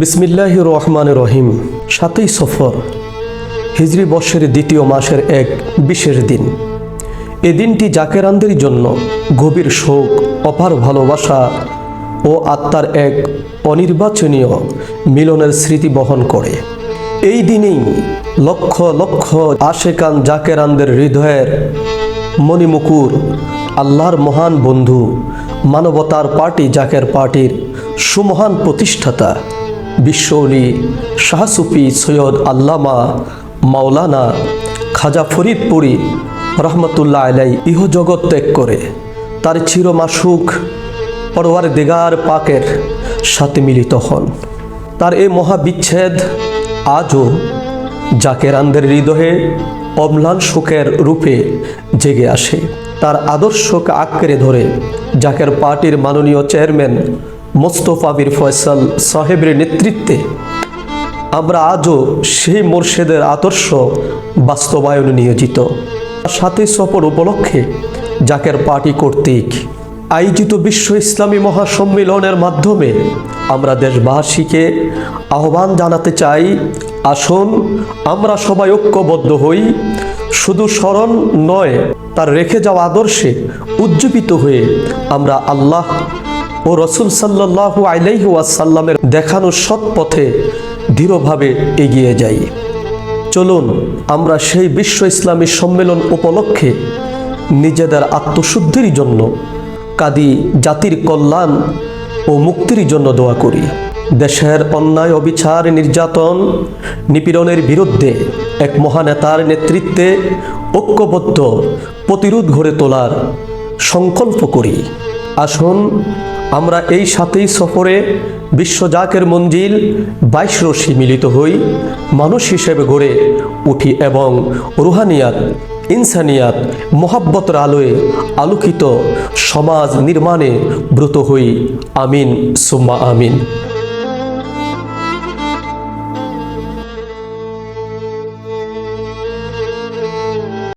বিসমিল্লাহ রহমান রহিম। সাতই সফর, হিজরি বর্ষের দ্বিতীয় মাসের এক বিশেষ দিন। এ দিনটি জাকেরানদের জন্য গভীর শোক, অপার ভালোবাসা ও আত্মার এক অনির্বাচনীয় মিলনের স্মৃতি বহন করে। এই দিনেই লক্ষ লক্ষ আশেকান জাকেরানদের হৃদয়ের মণিমুকুর, আল্লাহর মহান বন্ধু, মানবতার পার্টি জাকের পার্টির সুমহান প্রতিষ্ঠাতা বিশ্বলি শাহসুফি সৈয়দ আল্লামা মাওলানা খাজা ফরিদপুরি রহমতুল্লাহ আলাই ইহজগৎ ত্যাগ করে। তার চিরমাসুক পরওয়ার দেগার পাকের সাথে মিলিত হন। তার এই মহাবিচ্ছেদ আজও জাকেরানদের হৃদয়ে অম্লান শোকের রূপে জেগে আসে। তার আদর্শকে আঁকড়ে ধরে জাকের পার্টির মাননীয় চেয়ারম্যান মোস্তফা বীর ফয়সাল সাহেবের নেতৃত্বে আমরা আজও সেই মোর্শেদের আদর্শ বাস্তবায়নে নিয়োজিত। সাথে সফর উপলক্ষে জাকের পার্টি কর্তৃক আয়োজিত বিশ্ব ইসলামী মহাসম্মেলনের মাধ্যমে আমরা দেশবাসীকে আহ্বান জানাতে চাই, আসুন আমরা সবাই ঐক্যবদ্ধ হই, শুধু স্মরণ নয়, তার রেখে যাওয়া আদর্শে উজ্জীবিত হয়ে আমরা আল্লাহ ও রসুল সাল্লাহ আলাইহি ওয়াসাল্লামের দেখানো সৎ পথে দৃঢ়ভাবে এগিয়ে যাই। চলুন, আমরা সেই বিশ্ব ইসলামী সম্মেলন উপলক্ষে নিজেদের আত্মশুদ্ধির জন্য, কাদি জাতির কল্যাণ ও মুক্তির জন্য দোয়া করি। দেশের অন্যায় অবিচার নির্যাতন নিপীড়নের বিরুদ্ধে এক মহানেতার নেতৃত্বে ঐক্যবদ্ধ প্রতিরোধ গড়ে তোলার সংকল্প করি। আসুন আমরা এই সাথেই সফরে বিশ্বজাকের মঞ্জিল বাইশ রশি মিলিত হই, মানুষ হিসেবে গড়ে উঠি এবং রুহানিয়াত, ইনসানিয়াত, মোহাব্বতের আলোয় আলোকিত সমাজ নির্মাণে ব্রত হই। আমিন, সুম্মা আমিন।